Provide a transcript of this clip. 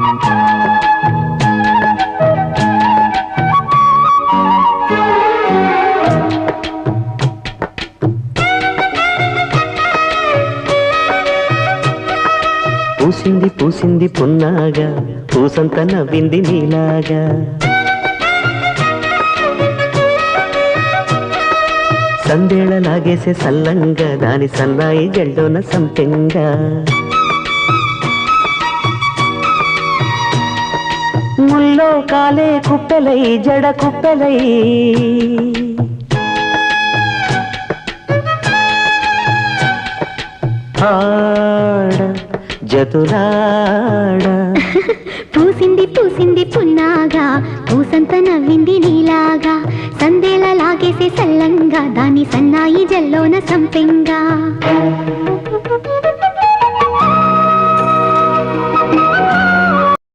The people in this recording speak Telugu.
పూసింది పూసింది పున్నాగా పూసంత నవ్వింది నీలాగా. సందేళ లాగేసే సల్లంగా దాని సన్నాయి జల్లోన సంపెంగా. ముల్లో కాలే కుప్పెలై జడ కుప్పెలై. ఆడ జతులాడ. పూసింది పూసింది పున్నాగా పూసంత నవ్వింది నీలాగా. సందేల లాగేసే సల్లంగా దాని సన్నాయి జల్లోన సంపెంగా.